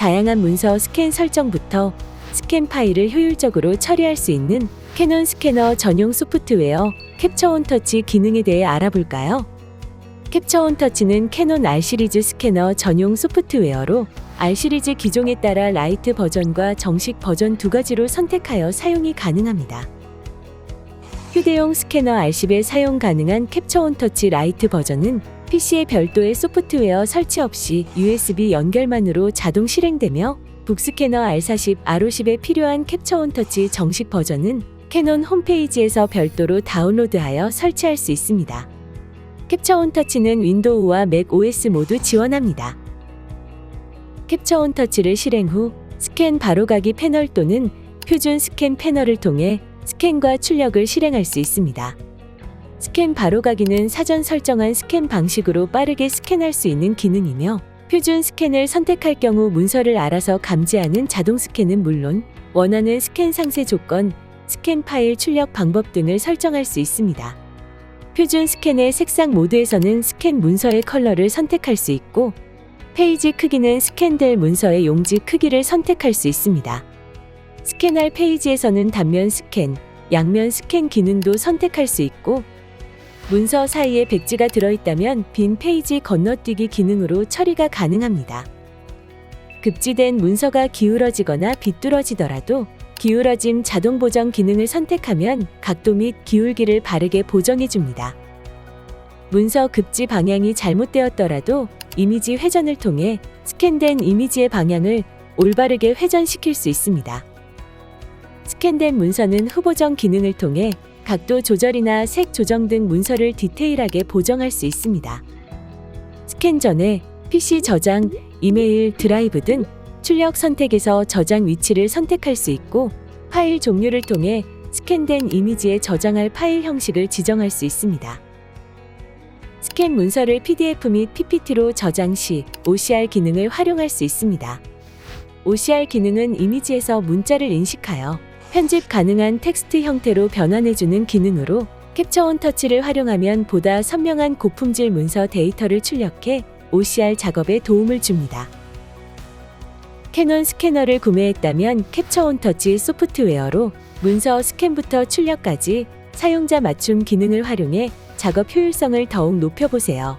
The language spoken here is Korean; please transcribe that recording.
다양한 문서 스캔 설정부터 스캔 파일을 효율적으로 처리할 수 있는 캐논 스캐너 전용 소프트웨어 캡처 온 터치 기능에 대해 알아볼까요? 캡처 온 터치는 캐논 R 시리즈 스캐너 전용 소프트웨어로 R 시리즈 기종에 따라 라이트 버전과 정식 버전 두 가지로 선택하여 사용이 가능합니다. 휴대용 스캐너 R10에 사용 가능한 캡처 온 터치 라이트 버전은 PC에 별도의 소프트웨어 설치 없이 USB 연결만으로 자동 실행되며 북스캐너 R40, R50에 필요한 캡처 온 터치 정식 버전은 캐논 홈페이지에서 별도로 다운로드하여 설치할 수 있습니다. 캡처 온 터치는 윈도우와 맥 OS 모두 지원합니다. 캡처 온 터치를 실행 후 스캔 바로가기 패널 또는 표준 스캔 패널을 통해 스캔과 출력을 실행할 수 있습니다. 스캔 바로가기는 사전 설정한 스캔 방식으로 빠르게 스캔할 수 있는 기능이며 표준 스캔을 선택할 경우 문서를 알아서 감지하는 자동 스캔은 물론 원하는 스캔 상세 조건, 스캔 파일 출력 방법 등을 설정할 수 있습니다. 표준 스캔의 색상 모드에서는 스캔 문서의 컬러를 선택할 수 있고 페이지 크기는 스캔될 문서의 용지 크기를 선택할 수 있습니다. 스캔할 페이지에서는 단면 스캔, 양면 스캔 기능도 선택할 수 있고 문서 사이에 백지가 들어있다면 빈 페이지 건너뛰기 기능으로 처리가 가능합니다. 급지된 문서가 기울어지거나 비뚤어지더라도 기울어짐 자동 보정 기능을 선택하면 각도 및 기울기를 바르게 보정해 줍니다. 문서 급지 방향이 잘못되었더라도 이미지 회전을 통해 스캔된 이미지의 방향을 올바르게 회전시킬 수 있습니다. 스캔된 문서는 후보정 기능을 통해 각도 조절이나 색 조정 등 문서를 디테일하게 보정할 수 있습니다. 스캔 전에 PC 저장, 이메일, 드라이브 등 출력 선택에서 저장 위치를 선택할 수 있고 파일 종류를 통해 스캔된 이미지에 저장할 파일 형식을 지정할 수 있습니다. 스캔 문서를 PDF 및 PPT로 저장 시 OCR 기능을 활용할 수 있습니다. OCR 기능은 이미지에서 문자를 인식하여 편집 가능한 텍스트 형태로 변환해주는 기능으로 캡처 온 터치를 활용하면 보다 선명한 고품질 문서 데이터를 출력해 OCR 작업에 도움을 줍니다. 캐논 스캐너를 구매했다면 캡처 온 터치 소프트웨어로 문서 스캔부터 출력까지 사용자 맞춤 기능을 활용해 작업 효율성을 더욱 높여보세요.